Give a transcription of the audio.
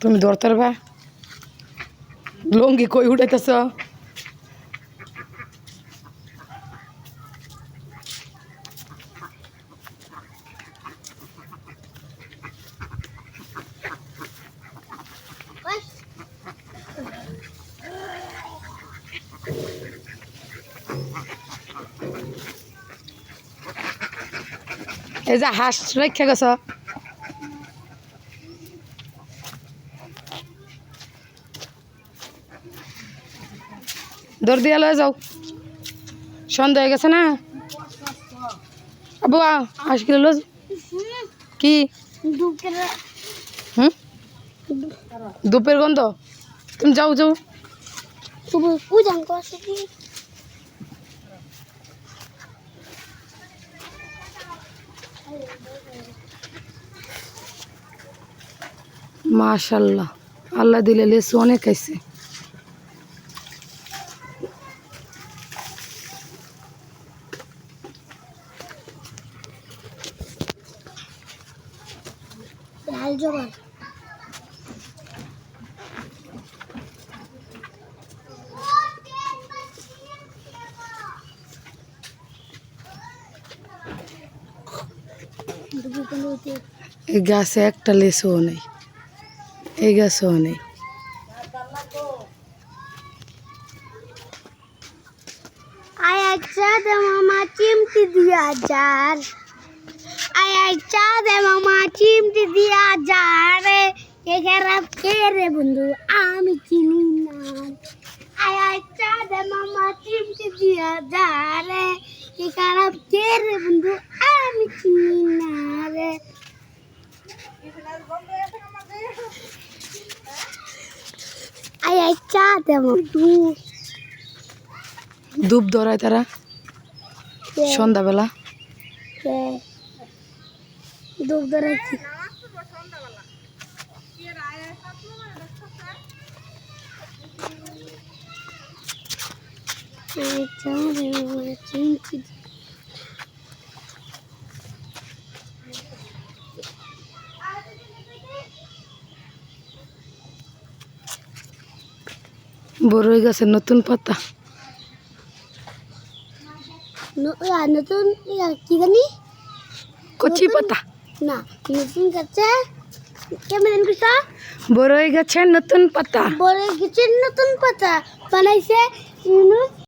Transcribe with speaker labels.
Speaker 1: তুমি ধরতে পারবা? লঙ্গি কই উঠাইতেছ? এই যে হাঁস রেখে গেছ। দৌড় দিয়ে লয়ে যাও। সন্ধ্যা হয়ে গেছে না? আবু আ হাঁস কিলো লো কি? হুম? দুপের গন্ধ। তুমি যাও যাও
Speaker 2: তুমি কু জাঙ্গস কি
Speaker 1: মাশাল্লাহ আল্লাহ দিলে লেসু অনেক আছে
Speaker 2: লাল জবান
Speaker 1: এই গাছে একটা লেসুও নেই এই গাছও নেই
Speaker 2: আয় আচ্ছা দে মামা চিমটি দিয়া যার আয় আচ্ছা দে মামা চিমটি দিয়া যার কে খারাপ কে রে বন্ধু আমি চিনি না আয় আচ্ছা দে মামা চিমটি দিয়া যার কে খারাপ কে রে বন্ধু আমি চিনি না রে আয় আচ্ছা দে বন্ধু
Speaker 1: ধূপ ধরায় তারা সন্ধ্যাবেলা বড়ই গাছের নতুন পাতা।
Speaker 2: নতুন কি জানি?
Speaker 1: কচি পাতা।
Speaker 2: না নতুন গাছে। কেমন কইছা
Speaker 1: বড়ই গাছের নতুন পাতা।
Speaker 2: বড়ই গাছের নতুন পাতা। বানাইছে